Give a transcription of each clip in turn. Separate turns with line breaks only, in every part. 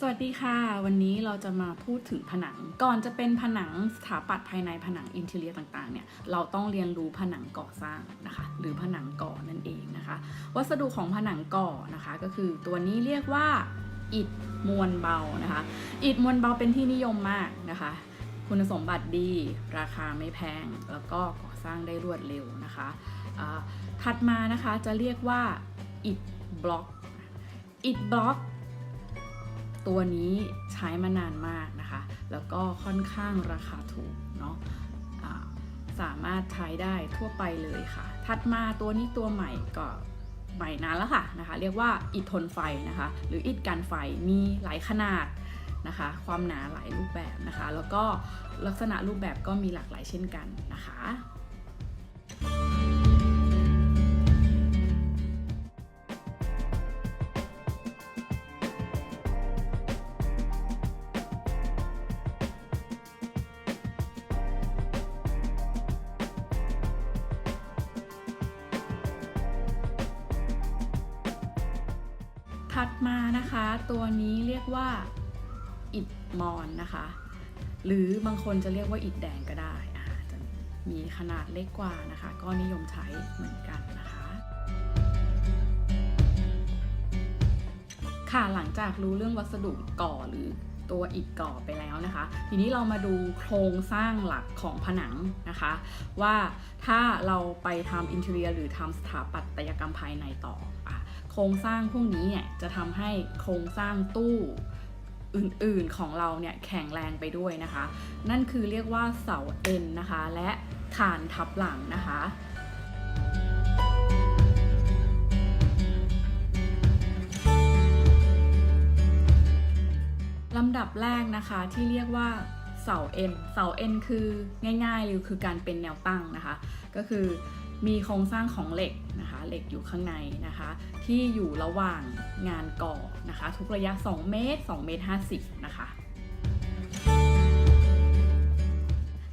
สวัสดีค่ะ วันนี้เราจะมาพูดถึงผนัง ก่อนจะเป็นผนังสถาปัตย์ภายในผนังอินเทเรียต่างๆเนี่ยเราต้องเรียนรู้ผนังก่อสร้างนะคะ หรือผนังก่อนั่นเองนะคะ วัสดุของผนังก่อนะคะ ก็คือตัวนี้เรียกว่าอิฐมวลเบานะคะอิฐมวลเบาเป็นที่นิยมมากนะคะ คุณสมบัติดีราคาไม่แพง แล้วก็ก่อสร้างได้รวดเร็วนะคะถัดมานะคะจะเรียกว่าอิฐบล็อกอิฐบล็อก ตัวนี้ใช้มานานมากนะคะ แล้วก็ค่อนข้างราคาถูกเนาะะสามารถใช้ได้ทั่วไปเลยค่ะ ถัดมาตัวนี้ตัวใหม่ก็ใหม่นานแล้วค่ะนะคะ เรียกว่าอิฐทนไฟนะคะ หรืออิฐกันไฟมีหลายขนาดนะคะ ความหนาหลายรูปแบบนะคะ แล้วก็ลักษณะรูปแบบก็มีหลากหลายเช่นกันนะคะ ถัดมานะคะ ตัวนี้เรียกว่าอิฐมอนนะคะ หรือบางคนจะเรียกว่าอิฐแดงก็ได้จะมีขนาดเล็กกว่านะคะ ก็นิยมใช้เหมือนกันนะคะ ค่ะหลังจากรู้เรื่องวัสดุก่อหรือตัวอิฐก่อไปแล้วนะคะ ทีนี้เรามาดูโครงสร้างหลักของผนังนะคะ ว่าถ้าเราไปทำอินเทอร์เนียหรือทำสถาปัตยกรรมภายในต่ออะ ครงสร้างพวกนี้เนี่ยจะทำให้โครงสร้างตู้อื่นๆของเราเนี่ยแข็งแรงไปด้วยนะคะ นั่นคือเรียกว่าเสาเอ็นนะคะ และฐานทับหลังนะคะลำดับแรกนะคะที่เรียกว่าเสาเอ็นเสาเอ็นคือง่ายๆเลยคือการเป็นแนวตั้งนะคะ ก็คือ มีโครงสร้างของเหล็กนะคะเหล็กอยู่ข้างในนะคะ ที่อยู่ระหว่างงานก่อนะคะ ทุกระยะ 2 เมตร2เมตร50 นะคะ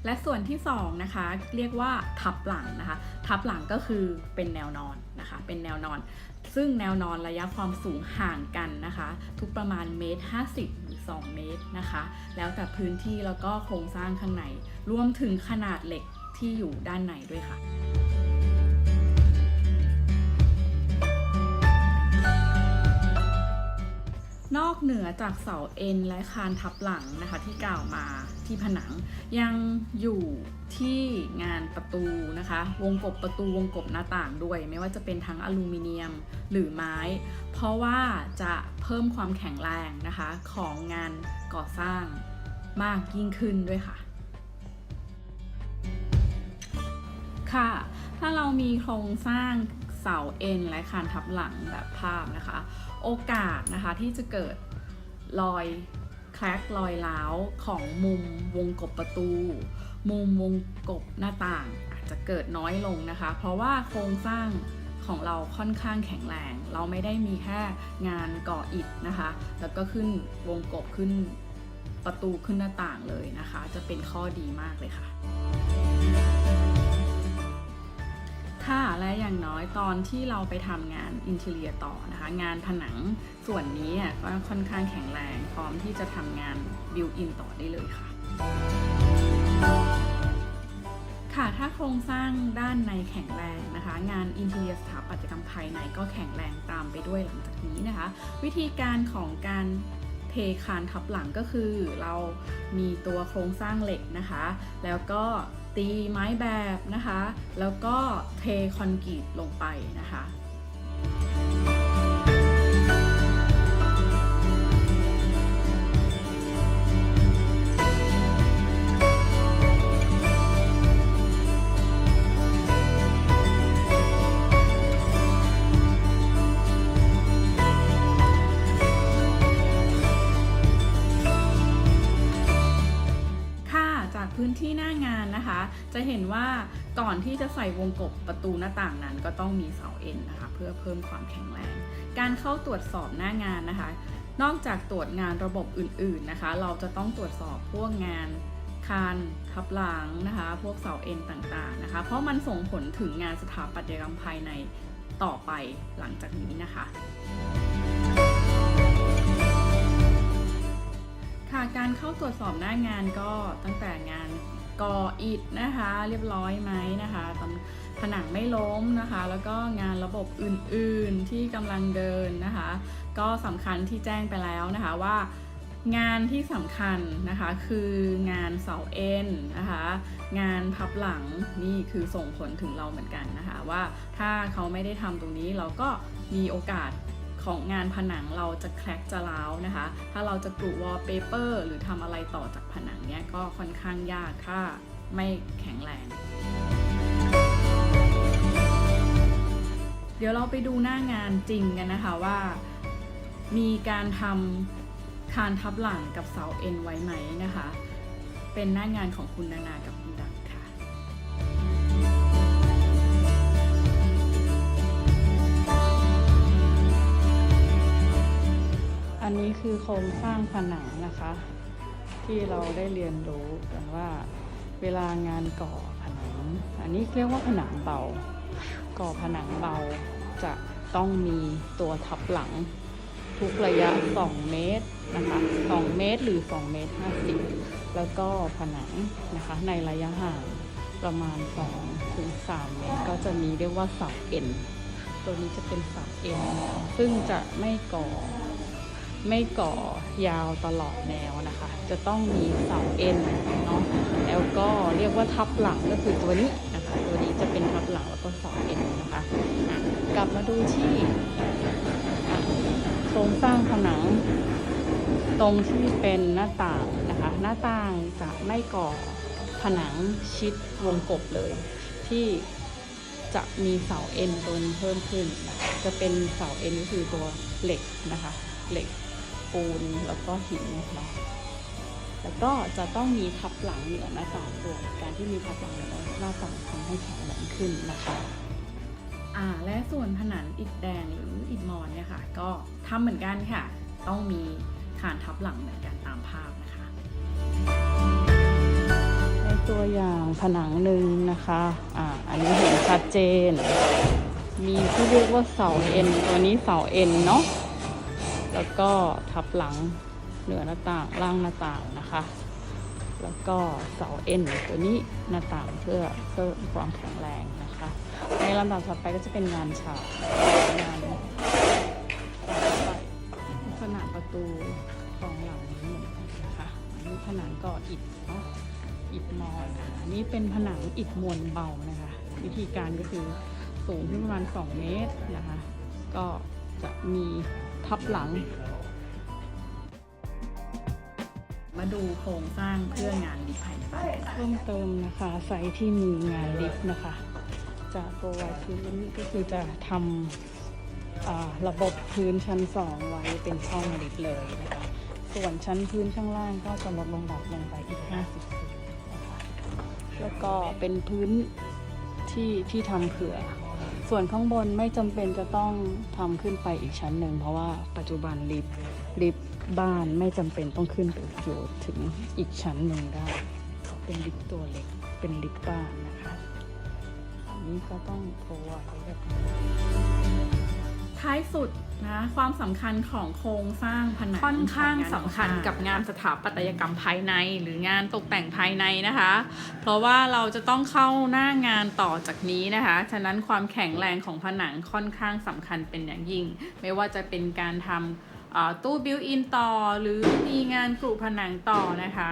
และส่วนที่2นะคะเรียกว่าทับหลังนะคะ ทับหลังก็คือเป็นแนวนอนนะคะ เป็นแนวนอน ซึ่งแนวนอนระยะความสูงห่างกันนะคะ ทุกประมาณเมตร50 หรือ 2 เมตรนะคะ แล้วแต่พื้นที่แล้วก็โครงสร้างข้างใน รวมถึงขนาดเหล็กที่อยู่ด้านในด้วยค่ะ เหนือจากเสาเอ็นและคานทับหลังนะคะ ที่กล่าวมาที่ผนังยังอยู่ที่งานประตูนะคะ วงกบประตูวงกบหน้าต่างด้วย ไม่ว่าจะเป็นทั้งอลูมิเนียมหรือไม้ เพราะว่าจะเพิ่มความแข็งแรงนะคะของงานก่อสร้างมากยิ่งขึ้นด้วยค่ะ ค่ะ ถ้าเรามีโครงสร้างเสาเอ็นและคานทับหลังแบบภาพนะคะ โอกาสนะคะที่จะเกิด รอยแครกรอยร้าวของมุมวงกบประตู มุมวงกบหน้าต่างอาจจะเกิดน้อยลงนะคะ เพราะว่าโครงสร้างของเราค่อนข้างแข็งแรง เราไม่ได้มีแค่งานก่ออิฐนะคะ แล้วก็ขึ้นวงกบขึ้นประตูขึ้นหน้าต่างเลยนะคะ จะเป็นข้อดีมากเลยค่ะ ค่ะ และอย่างน้อยตอนที่เราไปทำงานอินเทเรียต่อนะคะ งานผนังส่วนนี้อะก็ค่อนข้างแข็งแรงพร้อมที่จะทำงานบิวอินต่อได้เลยค่ะ ค่ะ ถ้าโครงสร้างด้านในแข็งแรงนะคะ งานอินเทเรียสถาปัตยกรรมภายในก็แข็งแรงตามไปด้วยหลังจากนี้นะคะ วิธีการของการเทคานทับหลังก็คือเรามีตัวโครงสร้างเหล็กนะคะ แล้วก็ ตีไม้แบบนะคะ แล้วก็เทคอนกรีตลงไปนะคะ เห็นว่าก่อนที่จะใส่วงกบประตูหน้าต่างนั้น ก็ต้องมีเสาเอ็นนะคะเพื่อเพิ่มความแข็งแรง การเข้าตรวจสอบหน้างานนะคะ นอกจากตรวจงานระบบอื่นๆนะคะ เราจะต้องตรวจสอบพวกงานคานทับหลังนะคะ พวกเสาเอ็นต่างๆนะคะ เพราะมันส่งผลถึงงานสถาปัตยกรรมภายในต่อไปหลังจากนี้นะคะค่ะการเข้าตรวจสอบหน้างานก็ตั้งแต่ ก่ออิฐนะคะ เรียบร้อยไหมนะคะตอนผนังไม่ล้มนะคะ แล้วก็งานระบบอื่นๆที่กำลังเดินนะคะ ก็สำคัญที่แจ้งไปแล้วนะคะว่างานที่สำคัญนะคะคืองานเสาเอ็นนะคะงานพับหลังนี่คือส่งผลถึงเราเหมือนกันนะคะ ว่าถ้าเขาไม่ได้ทำตรงนี้เราก็มีโอกาส ของงานผนังเราจะแครกจะร้าวนะคะ ถ้าเราจะกรุวอลเปเปอร์หรือทำอะไรต่อจากผนังเนี้ยก็ค่อนข้างยากถ้าไม่แข็งแรงเดี๋ยวเราไปดูหน้างานจริงกันนะคะว่า มีการทำคานทับหลังกับเสาเอ็นไว้ไหมนะคะ เป็นหน้างานของคุณนานากับคุณดัก อันนี้คือโครงสร้างผนังนะคะ ที่เราได้เรียนรู้กันว่า เวลางานก่อผนัง อันนี้เรียกว่าผนังเบา ก่อผนังเบาจะต้องมีตัวทับหลัง ทุกระยะ 2 เมตรนะคะ2เมตรหรือ 2 เมตร 50 แล้วก็ผนังนะคะในระยะห่างประมาณ2ถึง3เมตรก็จะมีเรียกว่าเสาเอ็นตัวนี้จะเป็นเสาเอ็นซึ่งจะไม่ก่อ ไม่ก่อยาวตลอดแนวนะคะ จะต้องมีเสาเอ็นเนาะแล้วก็เรียกว่าทับหลังก็คือตัวนี้นะคะ ตัวนี้จะเป็นทับหลังแล้วก็เสาเอ็นนะคะะกลับมาดูที่โครงสร้างผนัง ตรงที่เป็นหน้าต่างนะคะ หน้าต่างจะไม่ก่อผนังชิดวงกบเลย ที่จะมีเสาเอ็นตัวนี้เพิ่มขึ้นนะะจะเป็นเสาเอ็นก็คือตัวเหล็กนะคะเหล็ก ปูนแล้วก็หินเนาะแล้วก็จะต้องมีทับหลังเหนือหน้าต่างด้วยการที่มีทับหลังเหนือหน้าต่างทำให้แข็งแรงขึ้นนะคะอ่าและส่วนผนังอิฐแดงหรืออิฐมอนเนี่ยค่ะ ก็ทำเหมือนกันค่ะ ต้องมีคานทับหลังเหมือนกันตามภาพนะคะ ในตัวอย่างผนังหนึ่งนะคะอ่าอันนี้เห็นชัดเจน มีที่เรียกว่าเสาเอ็นตัวนี้เสาเอ็นเนาะ แล้วก็ทับหลังเหนือหน้าต่างล่างหน้าต่างนะคะ แล้วก็เสาเอ็นตัวนี้หน้าต่างเพื่อเพิ่มความแข็งแรงนะคะ ในลำดับถัดไปก็จะเป็นงานฉากงานต่อไปลักษณะประตูสองหลังนี้เหมือนกันนะคะอันนี้ผนังก่ออิฐเนาะอิฐมอนอันนี้เป็นผนังอิฐมวลเบานะคะ วิธีการก็คือสูงขึ้นประมาณ 2 เมตรนะคะ ก็จะมี ทับหลัง มาดูโครงสร้างเพื่องานลิฟต์ภายในบ้านเพิ่มเติมนะคะไซต์ที่มีงานลิฟต์นะคะ จะโปรไวพื้นก็คือจะทำอ่าระบบพื้นชั้น2ไว้เป็นช่องลิฟต์เลยนะคะ ส่วนชั้นพื้นข้างล่างก็จะลดลงดับลงไปอีก 50เซนนะคะแล้วก็เป็นพื้นที่ที่ทำเผื่อ ส่วนข้างบนไม่จำเป็นจะต้องทำขึ้นไปอีกชั้นหนึ่ง เพราะว่าปัจจุบันลิฟต์ลิฟต์บ้านไม่จำเป็นต้องขึ้นไปอยู่ถึงอีกชั้นหนึ่งได้เป็นลิฟต์ตัวเล็กเป็นลิฟต์บ้านนะคะอันนี้ก็ต้องโทรไว้แบบนี้ ท้ายสุดนะความสำคัญของโครงสร้างผนัง
ค่อนข้าง
ขอ
สำคัญ
ก่อสร้าง
กับงานสถาปัตยกรรมภายใน หรืองานตกแต่งภายในนะคะ เพราะว่าเราจะต้องเข้าหน้างานต่อจากนี้นะคะ ฉะนั้นความแข็งแรงของผนังค่อนข้างสำคัญเป็นอย่างยิ่ง ไม่ว่าจะเป็นการทำเอ่อตู้บิวอินต่อ หรือมีงานกรุผนังต่อนะคะ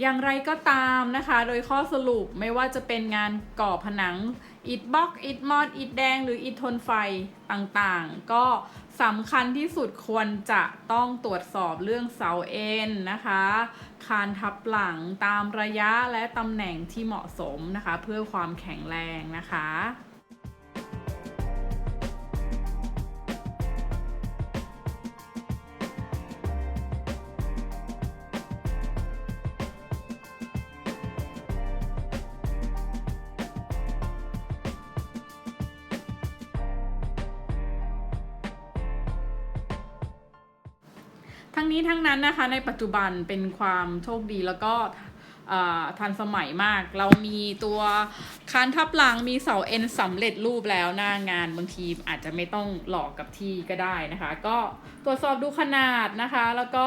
อย่างไรก็ตามนะคะ โดยข้อสรุปไม่ว่าจะเป็นงานก่อผนัง อิฐบล็อก อิฐมอด อิฐแดง หรืออิฐทนไฟต่างๆ ก็สำคัญที่สุดควรจะต้องตรวจสอบเรื่องเสาเอ็นนะคะ คานทับหลังตามระยะและตำแหน่งที่เหมาะสมนะคะ เพื่อความแข็งแรงนะคะ ทั้งนี้ทั้งนั้นนะคะในปัจจุบันเป็นความโชคดีแล้วก็
ทันสมัยมาก เรามีตัวคานทับหลังมีเสาเอ็นสำเร็จรูปแล้วหน้างานบางทีอาจจะไม่ต้องหลอกกับที่ก็ได้นะคะ ก็ตรวจสอบดูขนาดนะคะ แล้วก็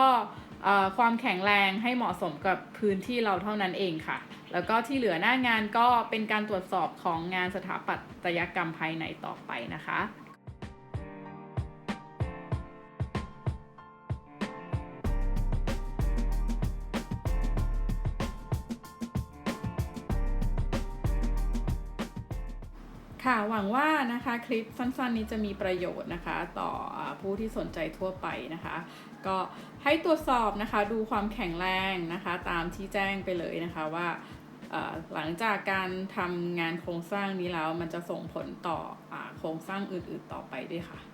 ความแข็งแรงให้เหมาะสมกับพื้นที่เราเท่านั้นเองค่ะ แล้วก็ที่เหลือหน้างานก็เป็นการตรวจสอบของงานสถาปัตยกรรมภายในต่อไปนะคะ งว่านะคะคลิปสั้นๆนี้จะมีประโยชน์นะคะ ต่อผู้ที่สนใจทั่วไปนะคะ ก็ให้ตรวจสอบนะคะดูความแข็งแรงนะคะ ตามที่แจ้งไปเลยนะคะว่าหลังจากการทำงานโครงสร้างนี้แล้วมันจะส่งผลต่ออโครงสร้างอื่นๆต่อไปด้วยค่ะ